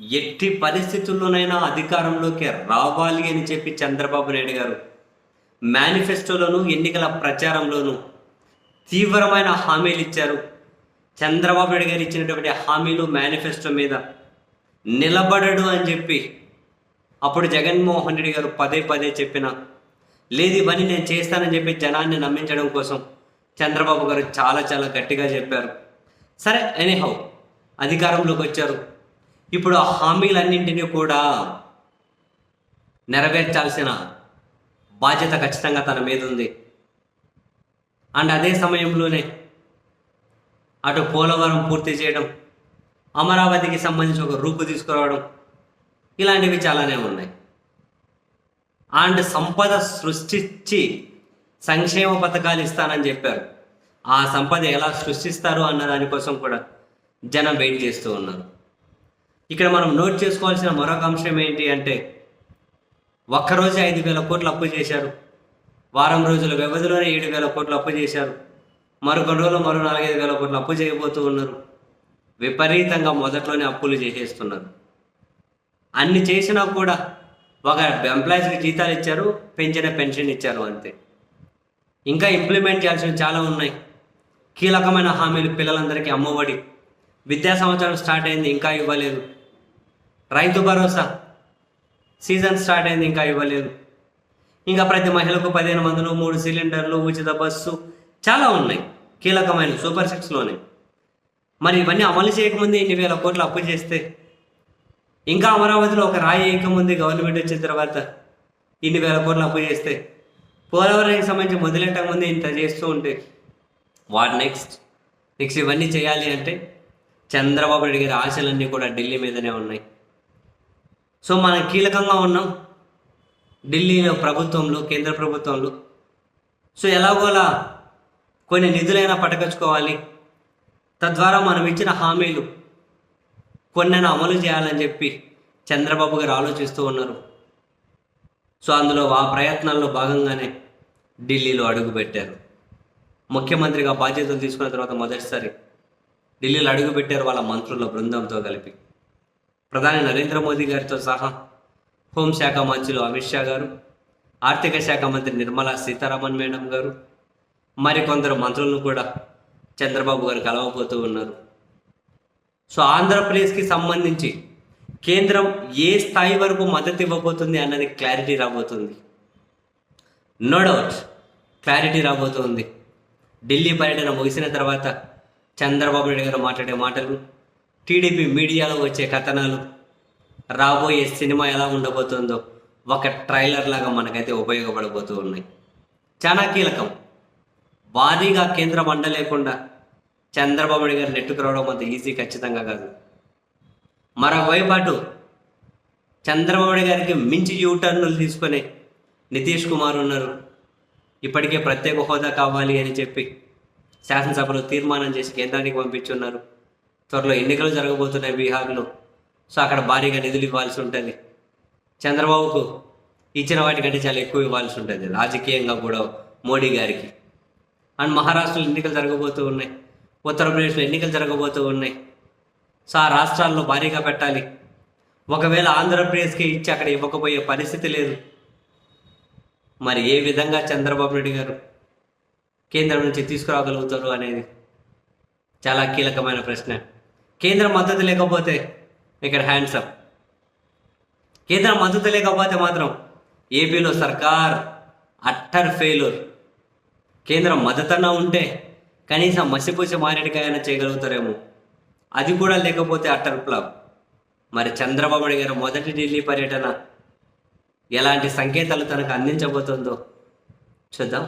ఎట్టి పరిస్థితుల్లోనైనా అధికారంలోకి రావాలి అని చెప్పి చంద్రబాబు నాయుడు గారు మేనిఫెస్టోలోను ఎన్నికల ప్రచారంలోనూ తీవ్రమైన హామీలు ఇచ్చారు. చంద్రబాబు నాయుడు గారు ఇచ్చినటువంటి హామీలు మేనిఫెస్టో మీద నిలబడడు అని చెప్పి అప్పుడు జగన్మోహన్ రెడ్డి గారు పదే పదే చెప్పిన లేదు ఇవన్నీ నేను చేస్తానని చెప్పి జనాన్ని నమ్మించడం కోసం చంద్రబాబు గారు చాలా చాలా గట్టిగా చెప్పారు. సరే ఎనీహౌ అధికారంలోకి వచ్చారు. ఇప్పుడు ఆ హామీలన్నింటినీ కూడా నెరవేర్చాల్సిన బాధ్యత ఖచ్చితంగా తన మీద ఉంది. అండ్ అదే సమయంలోనే అటు పోలవరం పూర్తి చేయడం అమరావతికి సంబంధించి ఒక రూపు తీసుకురావడం ఇలాంటివి చాలానే ఉన్నాయి. అండ్ సంపద సృష్టించి సంక్షేమ పథకాలు ఇస్తానని చెప్పారు. ఆ సంపద ఎలా సృష్టిస్తారు అన్న దానికోసం కూడా జనం వెయిట్ చేస్తూ ఉన్నారు. ఇక్కడ మనం నోట్ చేసుకోవాల్సిన మరొక అంశం ఏంటి అంటే ఒక్కరోజే ఐదు వేల కోట్లు అప్పు చేశారు. వారం రోజుల వ్యవధిలోనే ఏడు వేల కోట్లు అప్పు చేశారు. మరొక రోజులు మరో నాలుగైదు వేల కోట్లు అప్పు చేయబోతూ ఉన్నారు. విపరీతంగా మొదట్లోనే అప్పులు చేసేస్తున్నారు. అన్ని చేసినా కూడా ఒక ఎంప్లాయీస్కి జీతాలు ఇచ్చారు పెంచిన పెన్షన్ ఇచ్చారు అంతే. ఇంకా ఇంప్లిమెంట్ చేయాల్సినవి చాలా ఉన్నాయి. కీలకమైన హామీలు పిల్లలందరికీ అమ్మఒడి. విద్యా సంవత్సరం స్టార్ట్ అయింది ఇంకా ఇవ్వలేదు. రైతు భరోసా. సీజన్ స్టార్ట్ అయింది ఇంకా ఇవ్వలేదు. ఇంకా ప్రతి మహిళకు పదిహేను మందులు మూడు సిలిండర్లు ఉచిత బస్సు చాలా ఉన్నాయి. కీలకమైన సూపర్ సిక్స్లోనే మరి ఇవన్నీ అమలు చేయకముందే ఇన్ని వేల కోట్లు అప్పు చేస్తే ఇంకా అమరావతిలో ఒక రాయి వేయకముందే గవర్నమెంట్ వచ్చిన తర్వాత ఇన్ని వేల కోట్లు అప్పు చేస్తే పోలవరానికి సంబంధించి మొదలెట్టకముందే ఇంత చేస్తూ ఉంటే వాట్ నెక్స్ట్? నెక్స్ట్ ఇవన్నీ చేయాలి అంటే చంద్రబాబు నాయుడు గారి ఆశలన్నీ కూడా ఢిల్లీ మీదనే ఉన్నాయి. సో మనం కీలకంగా ఉన్నాం. ఢిల్లీలో ప్రభుత్వంలో కేంద్ర ప్రభుత్వంలో. సో ఎలాగోలా కొన్ని నిధులైనా పట్టకచ్చుకోవాలి తద్వారా మనం ఇచ్చిన హామీలు కొన్నైనా అమలు చేయాలని చెప్పి చంద్రబాబు గారు ఆలోచిస్తూ ఉన్నారు. సో అందులో ఆ ప్రయత్నాల్లో భాగంగానే ఢిల్లీలో అడుగుపెట్టారు ముఖ్యమంత్రిగా బాధ్యతలు తీసుకున్న తర్వాత మొదటిసారి ఢిల్లీలో అడుగుపెట్టారు వాళ్ళ మంత్రుల బృందంతో కలిపి. ప్రధాని నరేంద్ర మోదీ గారితో సహా హోంశాఖ మంత్రులు అమిత్ షా గారు ఆర్థిక శాఖ మంత్రి నిర్మలా సీతారామన్ మేడం గారు మరికొందరు మంత్రులను కూడా చంద్రబాబు గారు కలవబోతూ ఉన్నారు. సో ఆంధ్రప్రదేశ్కి సంబంధించి కేంద్రం ఏ స్థాయి వరకు మద్దతు ఇవ్వబోతుంది అన్నది క్లారిటీ రాబోతుంది. నో డౌట్ క్లారిటీ రాబోతుంది. ఢిల్లీ పర్యటన ముగిసిన తర్వాత చంద్రబాబు నాయుడు గారు మాట్లాడే మాటలు టీడీపీ మీడియాలో వచ్చే కథనాలు రాబోయే సినిమా ఎలా ఉండబోతుందో ఒక ట్రైలర్ లాగా మనకైతే ఉపయోగపడబోతూ ఉన్నాయి. చాలా కీలకం. భారీగా కేంద్రం అండ లేకుండా చంద్రబాబు నాయుడు గారు నెట్టుకు రావడం అంత ఈజీ ఖచ్చితంగా కాదు. మరోవైపు అటు చంద్రబాబు నాయుడు గారికి మించి యూటర్న్లు తీసుకొని నితీష్ కుమార్ ఉన్నారు. ఇప్పటికే ప్రత్యేక హోదా కావాలి అని చెప్పి శాసనసభలో తీర్మానం చేసి కేంద్రానికి పంపించున్నారు. త్వరలో ఎన్నికలు జరగబోతున్నాయి బీహార్లో. సో అక్కడ భారీగా నిధులు ఇవ్వాల్సి ఉంటుంది. చంద్రబాబుకు ఇచ్చిన వాటికంటే చాలా ఎక్కువ ఇవ్వాల్సి ఉంటుంది. రాజకీయంగా కూడా మోడీ గారికి. అండ్ మహారాష్ట్రలో ఎన్నికలు జరగబోతూ ఉన్నాయి. ఉత్తరప్రదేశ్లో ఎన్నికలు జరగబోతూ ఉన్నాయి. సో ఆ రాష్ట్రాల్లో భారీగా పెట్టాలి. ఒకవేళ ఆంధ్రప్రదేశ్కి ఇచ్చి అక్కడ ఇవ్వకపోయే పరిస్థితి లేదు. మరి ఏ విధంగా చంద్రబాబు నాయుడు గారు కేంద్రం నుంచి తీసుకురాగలుగుతారు అనేది చాలా కీలకమైన ప్రశ్న. కేంద్ర మద్దతు లేకపోతే ఇక్కడ హ్యాండ్స్ అప్ కేంద్రం మద్దతు లేకపోతే మాత్రం ఏపీలో సర్కార్ అట్టర్ ఫెయిల్యూర్ కేంద్రం మద్దతన్నా ఉంటే కనీసం మసిపూసి మారేడికాయన చేయగలుగుతారేమో. అది కూడా లేకపోతే అట్టర్ ఫ్లాప్ మరి చంద్రబాబు గారు మొదటి ఢిల్లీ పర్యటన ఎలాంటి సంకేతాలు తనకు అందించబోతుందో చూద్దాం.